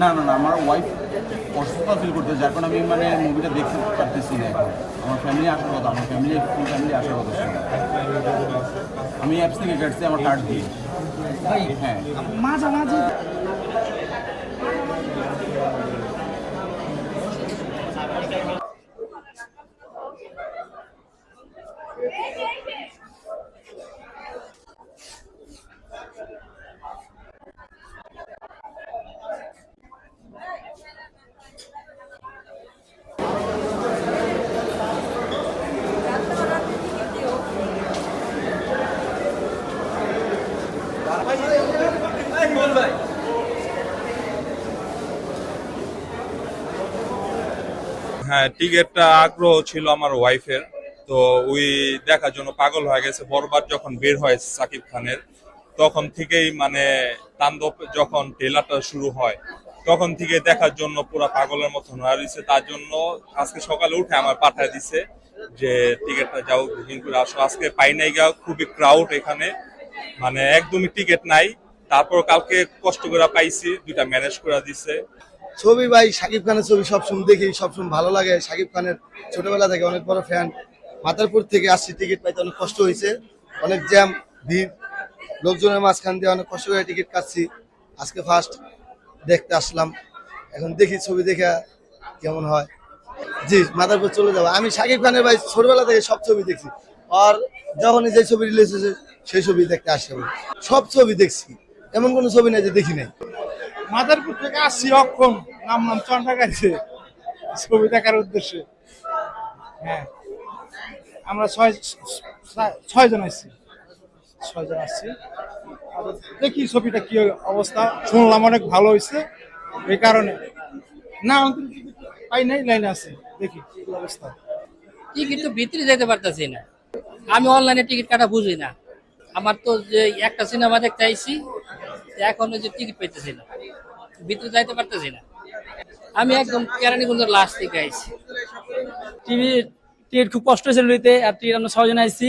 না না না আমার ওয়াইফ অসুস্থতা ফিল করতে যার কারণে আমি মানে মুভিটা দেখতে পারতেছি না এখন। আমার ফ্যামিলি আসার কথা আমার ফ্যামিলি ফুল ফ্যামিলি আসার কথা ছিল। আমি অ্যাপস থেকে কাটছি আমার কার্ড দিয়ে। হ্যাঁ। মাঝামাঝি হ্যাঁ টিকিটটা আগ্রহ ছিল আমার ওয়াইফের তো ওই দেখার জন্য পাগল হয়ে গেছে। বরবার যখন বের হয় সাকিব খানের, তখন থেকেই মানে তাণ্ডব যখন ট্রেলারটা শুরু হয়, তখন থেকে দেখার জন্য পুরো পাগলের মতন হয়ে রয়েছে। তার জন্য আজকে সকালে উঠে আমার পাঠায় দিছে যে, টিকিটটা যাও বুকিং করে আসো। আজকে পাই নাই গা, খুবই ক্রাউড এখানে। মানে একদমই টিকিট নাই। তারপর কালকে কষ্ট করে পাইছি, দুইটা ম্যানেজ করে দিছে। ছবি ভাই, শাকিব খানের ছবি সবসময় দেখি, সবসময় ভালো লাগে। শাকিব খানের ছোটবেলা থেকে অনেক বড় ফ্যান মাতারপুর থেকে আসছি টিকিট পাইতে অনেক কষ্ট হয়েছে। অনেক জ্যাম ভিড়। লোকজনের মাঝখান দিয়ে অনেক কষ্ট করে টিকিট কাটছি। আজকে ফার্স্ট দেখতে আসলাম। এখন দেখি ছবি দেখে কেমন হয়। জি, মাদারপুর চলে যাব। আমি শাকিব খানের ভাই ছোটবেলা থেকে সব ছবি দেখছি। আর যখনই যে ছবি রিলিজ হয়েছে, সেই ছবি দেখতে আসি আমি। সব ছবি দেখছি। এমন কোনো ছবি নাই যে দেখি নাই। মাদারপুর থেকে আসছি, অক্ষম। নাম নাম চন্ডা গাইছে। ছবি দেখার উদ্দেশ্যে। হ্যাঁ। আমরা ছয় ছয়- ছয়জন আসছি ছয়জন আসছি দেখি ছবিটা কি অবস্থা। শুনলাম অনেক ভালো হয়েছে। এই কারণে। না পাই নাই, লাইনে আছে। দেখি অবস্থা। টিকিট তো ভিতরে যেতে পারতেছি না। আমি অনলাইনে টিকিট কাটা বুঝি না। আমার তো যে একটা সিনেমা দেখতে আইছি, এখনও যে টিকিট পাইতেছি না। ভিতরে যাইতে পারতেছি না। আমি একদম কেরানীগঞ্জের লাস্ট থেকে আইছি। টিভি টিকিট খুব কষ্ট হয়েছিল নিতে আর টিকিট আমরা ছয়জন আইছি।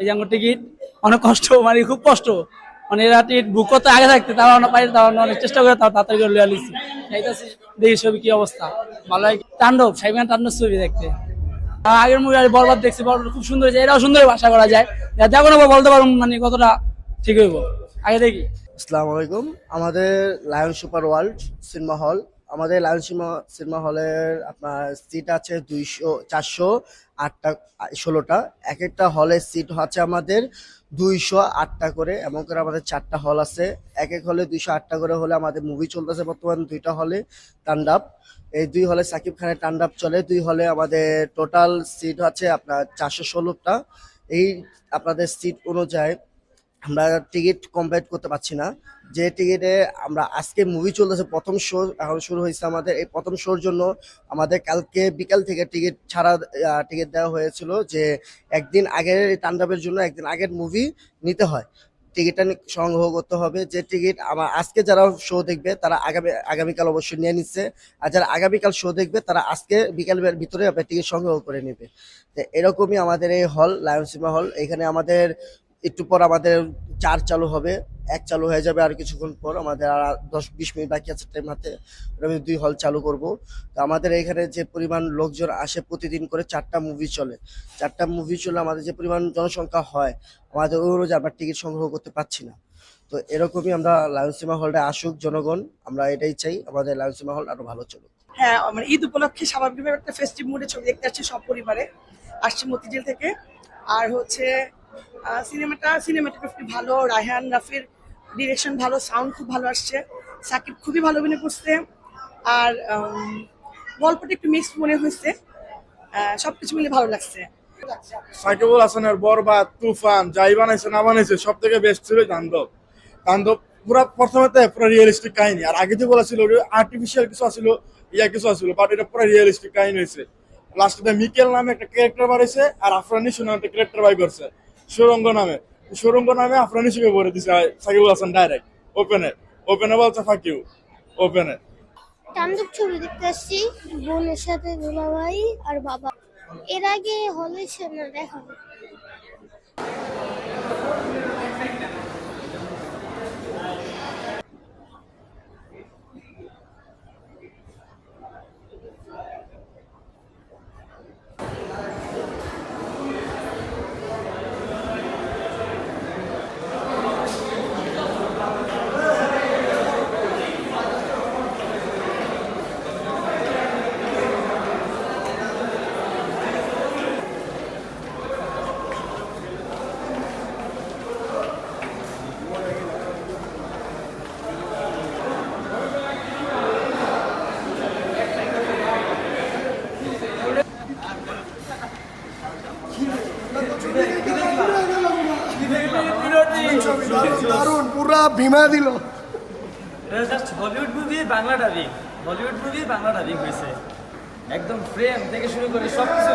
এই যে আমার টিকিট অনেক কষ্ট মানে খুব কষ্ট। মানে এরা টিকিট বুক করতে আগে থাকতে, তারা আমরা পাই আমরা অনেক চেষ্টা করে তাও তাড়াতাড়ি করে লিয়ে লিছি এইটাছি দেখি ছবি কি অবস্থা। ভালো হয় তাণ্ডব সাইবান তাণ্ডব ছবি দেখতে। আগের মুভি আর বরবাদ দেখছি, বরবাদ খুব সুন্দর হয়েছে এটাও সুন্দর আশা করা যায়। দেখো না বলতে পারব মানে কতটা ঠিক হইব। আগে দেখি। আসসালামু আলাইকুম। আমাদের lion super world cinema hall আমাদের লায়ন সিনেমা সিনেমা হলের আপনার সিট আছে দুইশো, চারশো, আটটা, ষোলোটা। এক একটা হলের সিট আছে আমাদের দুইশো আটটা করে, এমন করে আমাদের চারটা হল আছে। এক এক হলে দুইশো আটটা করে হলে আমাদের মুভি চলতেছে বর্তমান দুইটা হলে টান্ডাপ এই দুই হলে সাকিব খানের টান্ডাপ চলে, দুই হলে আমাদের টোটাল সিট আছে আপনার চারশো ষোলোটা। এই আপনাদের সিট অনুযায়ী আমরা টিকিট কমপ্লিট করতে পারছি না। যে টিকিটে আমরা আজকে মুভি চলতেছে, প্রথম শো এখন শুরু হয়েছে আমাদের। এই প্রথম শোর জন্য আমাদের কালকে বিকাল থেকে টিকিট ছাড়া টিকিট দেওয়া হয়েছিল যে একদিন আগের এই তাণ্ডবের জন্য একদিন আগের মুভি নিতে হয়। টিকিটটা সংগ্রহ করতে হবে। যে টিকিট আমার আজকে যারা শো দেখবে, তারা আগামী, আগামীকাল অবশ্যই নিয়ে নিচ্ছে। আর যারা আগামীকাল শো দেখবে, তারা আজকে বিকালের ভিতরে আপনার টিকিট সংগ্রহ করে নেবে। তো এরকমই আমাদের এই হল লায়ন সিনেমা হল এখানে আমাদের একটু পর আমাদের চার চালু হবে, এক চালু হয়ে যাবে আর কিছুক্ষণ পর আমাদের আর দশ বিশ মিনিট বাকি আছে টাইম হাতে আমি দুই হল চালু করব। তো আমাদের এখানে যে পরিমাণ লোকজন আসে প্রতিদিন করে চারটা মুভি চলে। চারটা মুভি চলে আমাদের যে পরিমাণ জনসংখ্যা হয়, আমাদের ওই অনুযায়ী আমরা টিকিট সংগ্রহ করতে পারছি না। তো এরকমই আমরা লায়ন সিনেমা হলটা আসুক জনগণ, আমরা এটাই চাই, আমাদের লায়ন সিনেমা হল আরও ভালো চলুক। হ্যাঁ মানে ঈদ উপলক্ষে স্বাভাবিকভাবে একটা ফেস্টিভ মুডে ছবি দেখতে আসছি সব পরিবারে। আসছি মতিঝিল থেকে, আর হচ্ছে সিনেমাটা সিনেমাটোগ্রাফি ভালো রায়হান রাফির ডিরেকশন ভালো সাউন্ড খুব ভালো আসছে সাকিব খুবই ভালো অভিনয় করছে আর গল্পটা একটু মিক্সড মনে হয়েছে আহ, সবকিছু মিলে ভালো লাগছে। সাকিবুল হাসানের বরবাদ তুফান যাই বানাইছে না বানাইছে সব থেকে বেস্ট ছিল তাণ্ডব তাণ্ডব পুরা প্রথমে তো পুরো রিয়েলিস্টিক কাহিনী আর আগে যে বলা ছিল আর্টিফিশিয়াল কিছু আছিল ইয়া কিছু আছিল বাট এটা পুরো রিয়েলিস্টিক কাহিনী হয়েছে। লাস্টে মিকেল নামে একটা ক্যারেক্টার বাড়াইছে আর আফরানিসু নামে একটা ক্যারেক্টার বাই করছে। সুরঙ্গ নামে। সুরঙ্গ নামে আফরান হিসেবে বলে দিছে সাকিবুল হাসান ডাইরেক্ট ওপেনে ওপেনে বলছে ফাঁকিউ ওপেনে তান্দুক ছবি দেখতে আসছি, বোনের সাথে দুলাভাই আর বাবা। এর আগে হলে না, দেখা হয়। ছবি দারুণ ভীমা দিল। Hollywood movie Bangla dubbing Hollywood movie Bangla dubbing হয়েছে একদম ফ্রেম থেকে শুরু করে সব কিছু